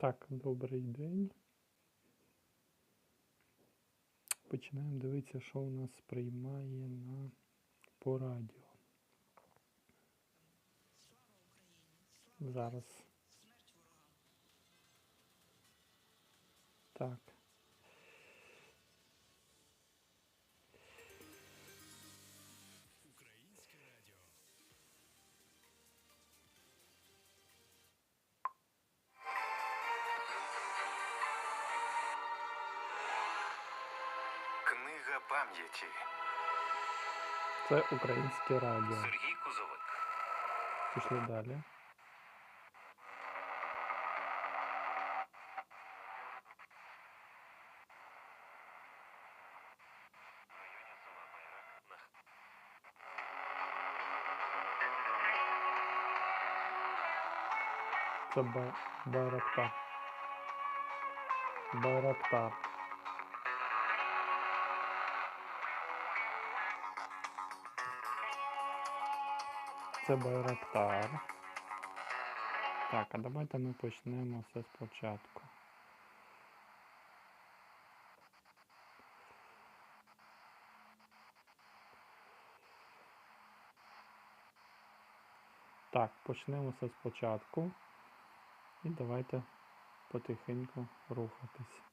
Так, добрий день. Починаємо дивитися, що у нас приймає на по радіо. Зараз. Так. Книга пам'яті. Це українське радіо. Сергій Кузовик. Пішли далі. Це ба- Байрактар. Байрактар. Це Байрактар. Так, а давайте ми почнемо все спочатку. Так, почнемо все спочатку. І давайте потихеньку рухатись.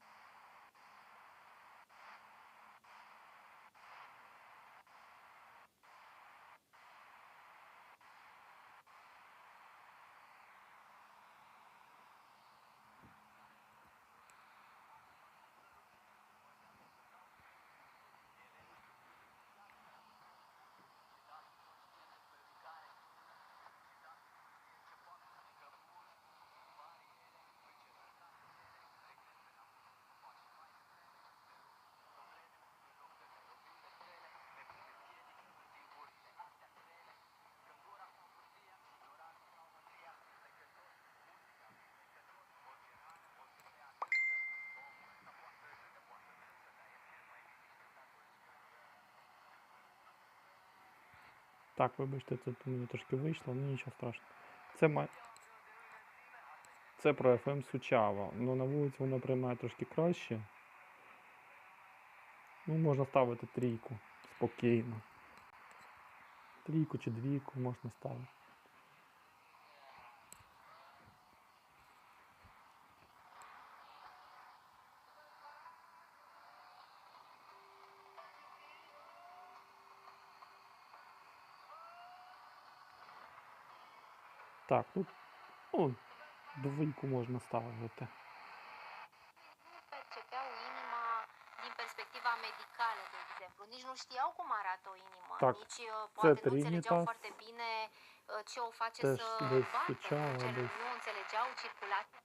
Так, вибачте, у мене трошки вийшло, ну нічого страшного. Це ма... Це про FM Сучава. Ну на вулиці воно приймає трошки краще. Ну, можна ставити трійку спокійно. Трійку чи двійку можна ставити. Так, тут ну, двійку можна ставити. percepeau inima din perspectiva medicală, de exemplu. Nici nu știau cum arată o inimă, Так, nici uh, poate nu înțelegeau Trinitas, foarte bine uh, ce o face теж să десь bată Сучава, sângerul, десь. nu înțelegeau circulația.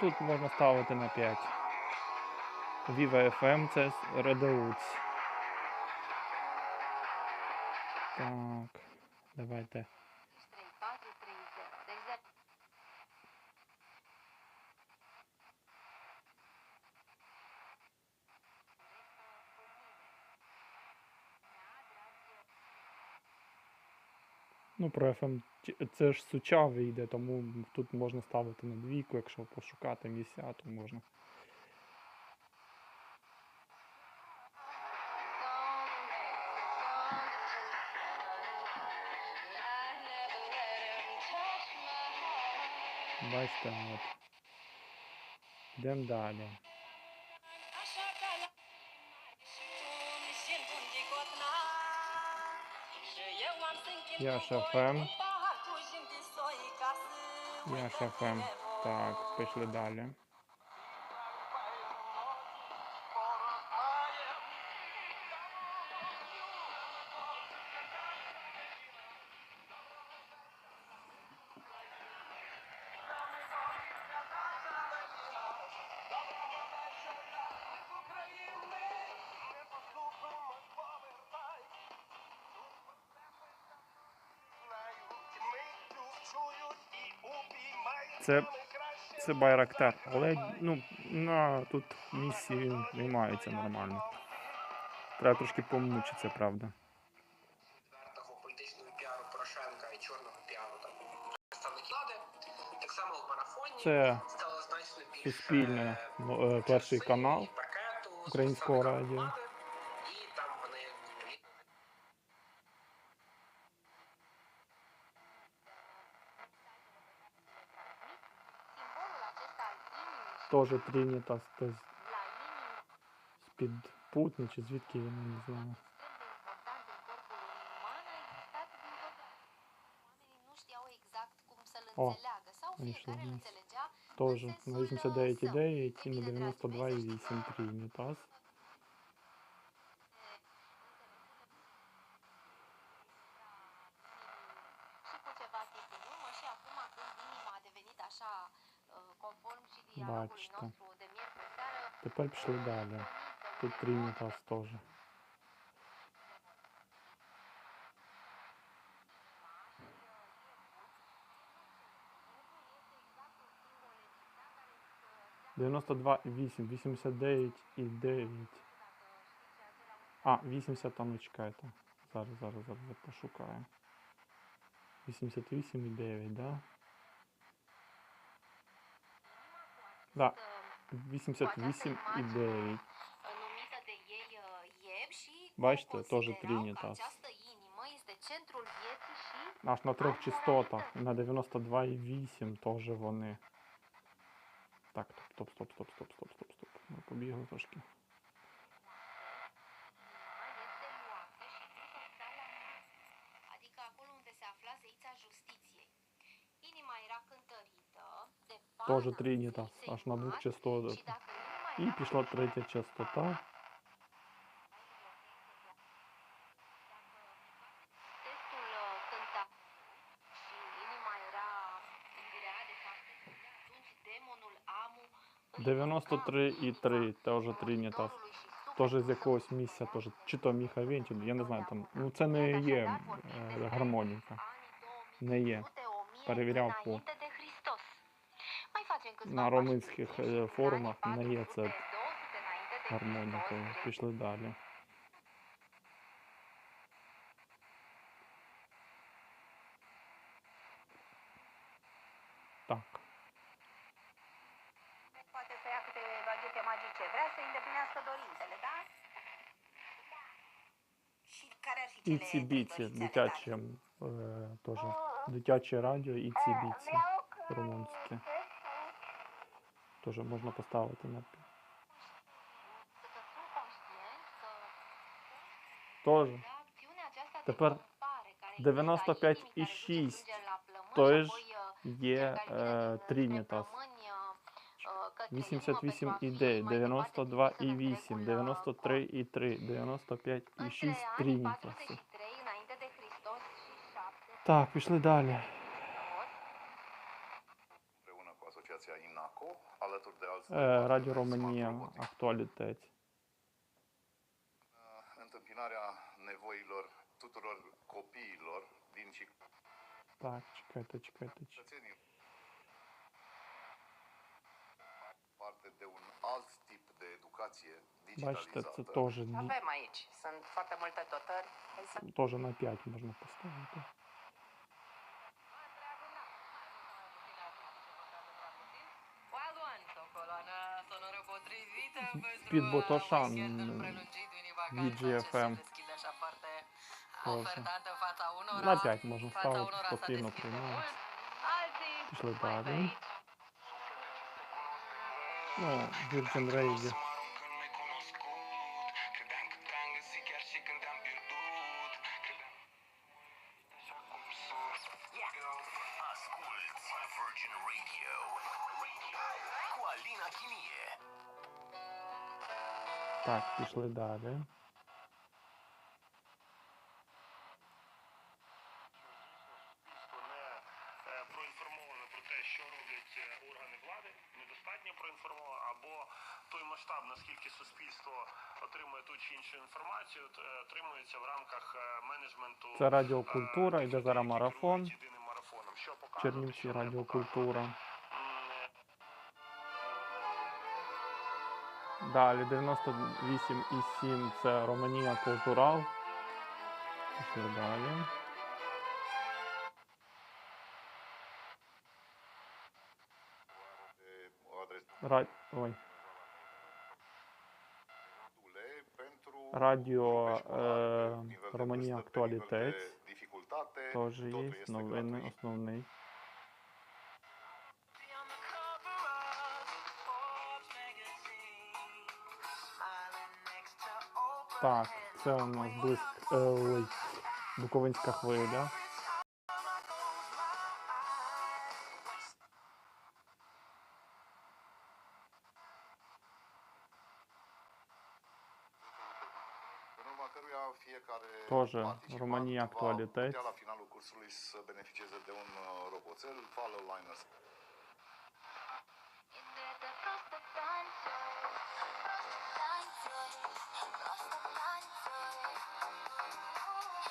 тут можна ставити на 5. Viva FM це Redouts. Так, давайте. Ну, про FM це ж сучавий йде, тому тут можна ставити на двійку, якщо пошукати місця, то можна. Бачите, от. Йдемо далі. Яша ФМ. Яша ФМ. Так, пішли далі. Це, це Байрактар. Але ну, на тут місії не маються нормально. Треба трошки помучитися, правда. відвертого політичного піару Порошенка і чорного піару там представників влади. Так само в марафоні Це Суспільне, ну, е, перший канал Українського радіо. știau exact cum să-l O, înțeleagă sau aici fiecare îl l-am înțelegea Теж în на sensul uh, 89,9 său. і на E bine, dragi 92,8 Трінітас. Бачите. nostru de miercuri seară, Тепер пішли далі. Тут Трінітас теж. Дев'яносто два і вісім, вісімдесят дев'ять і дев'ять. А, 80 там, ну, чекайте. Зараз, зараз, зараз я пошукаю. 88 і 9, да? Inimă este centrul vieții și Аж на трьох частотах. На 92,8 теж вони. Так, стоп, стоп, стоп, стоп, стоп, стоп, стоп. Ми побігли трошки. Тоже pana аж на двох частотах. І пішла третя частота. Demonul Amu îi 93,3 теж Трінітас. Теж з якогось місця, теж, чи то Міхавін, чи я не знаю там. Ну це не є е, гармоніка. Не є. Перевіряв по на румунських е, форумах не є це гармонікою. Пішли далі. Так. Poate să ia câte baghete magice. Vrea să îndeplinească dorințele, da? Și care ar fi І ці біці, dorințe дитячі е, теж. Дитяче радіо і ці біці румунські. Теж можна поставити на Теж. Тепер 95,6 той ж є е, Trinitas. 88,9, 92,8, 93,3, 95,6 Trinitas. Так, пішли далі. Е, Радіо Романія, актуалітет. întâmpinarea nevoilor tuturor copiilor din Так, чекайте, чекайте. чекайте. parte de un alt tip de educație Бачите, це digitalizată. теж, ді- Avem aici. Sunt foarte multe dotări. Теж на 5 можна поставити. Тоже. ofertant în fața unora. На 5 можна ставити, mult, alții Пішли далі. Ну, Virgin Radio. Asculți Virgin Radio cu Alina Chinie. Або той масштаб, наскільки суспільство отримує ту чи іншу інформацію, е, отримується в рамках е, менеджменту. Це Радіо Культура, е, йде зараз марафон. єдиним марафоном. що показувати. Чернівці, радіокультура. Далі 98,7 це Романія Культурал. Пішли далі. de o adresă Ра... Ой. pentru Radio, grupe școlare, uh, nivel de România Так, це у нас близьк. Е, Буковинська хвиля. Тоже România Actualități. la finalul cursului să beneficieze de un uh, roboțel Follow Liners.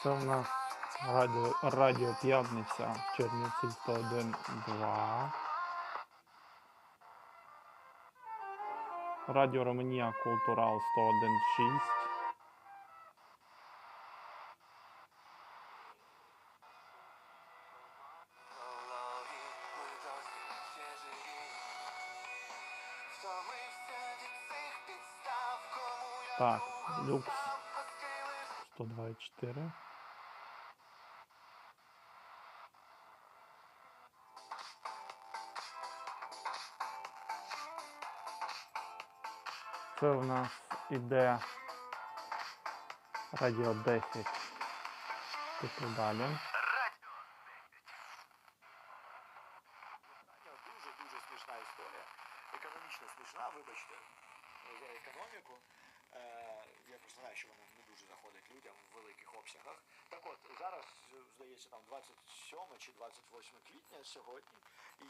Це у нас радіо, радіо П'ятниця Чернівці 101.2. Радіо Романія Культурал 101.6. Так, люкс 124. Це в нас іде Радіо 10. Пішли далі. Дуже-дуже смішна історія. Економічно смішна, вибачте, за економіку. Е, я просто знаю, що воно не дуже заходить людям в великих обсягах. Так от, зараз, здається, там 27 чи 28 квітня сьогодні,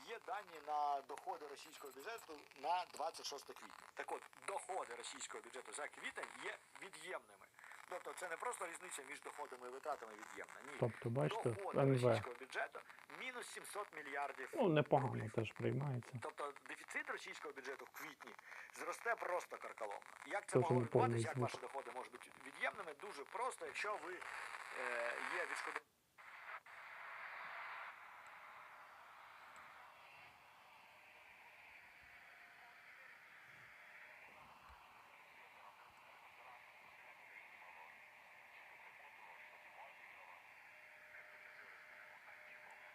є дані на доходи російського бюджету на 26 квітня. Так от, доходи російського бюджету за квітень є від'ємними. Тобто це не просто різниця між доходами і витратами від'ємна. Ні. Тобто, бачите, доходи НВ. російського бюджету мінус 700 мільярдів Ну, непогано рублів. теж приймається. Тобто дефіцит російського бюджету в квітні зросте просто карколомно. Як це Це могло відбуватися, як ваші доходи можуть бути від'ємними? Дуже просто, якщо ви е, є відшкодовані.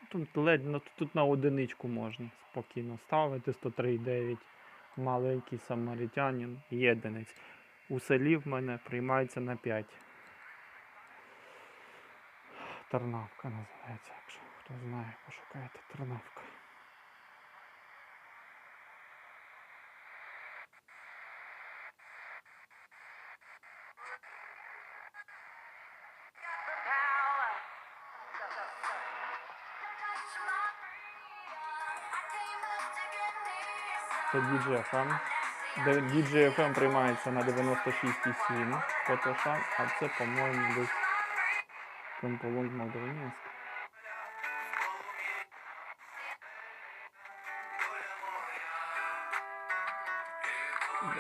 Тут ледь на, тут на одиничку можна спокійно ставити 103,9. Маленький самаритянин, єдинець. У селі в мене приймається на 5. Тернавка називається, якщо хто знає, пошукайте Тернавка. Це DJFM. DJFM приймається на 96,7 Фотошан, а це, по-моєму, десь Кемполунг Молдаванінськ.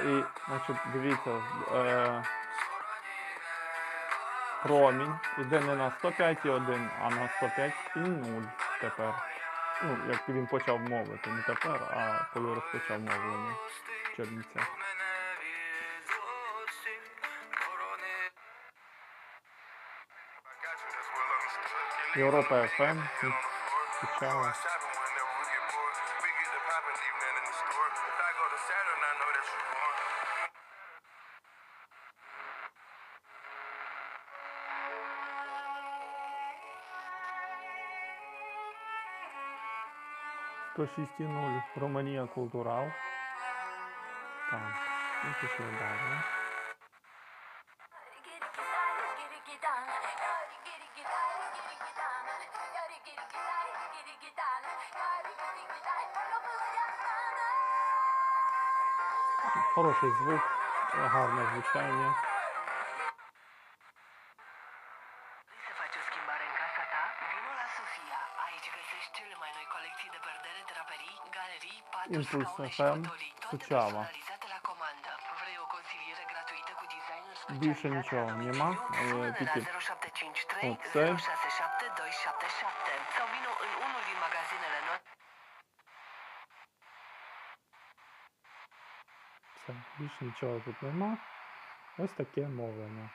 І, значить, дивіться, е, промінь іде не на 105,1, а на 105,0 тепер ну, як він почав мовити, не тепер, а коли розпочав мовлення черниця. Європа ФМ. Ем, Почала. 106,0 România Cultural. Так, і пішли далі. Хороший звук, гарне звучання. Aici găsești cele mai noi colecții de perdele, draperii, galerii, paturi, Impuls scaune și FM, fotolii, toate Suceava. personalizate la comandă. Vrei o consiliere gratuită cu designuri Більше specializate нічого la нема, domiciliu? але Sună-ne la тільки 0753 оце. 067 277 sau vină în unul din magazinele noastre. Все, більше нічого тут нема. Ось таке мовлення.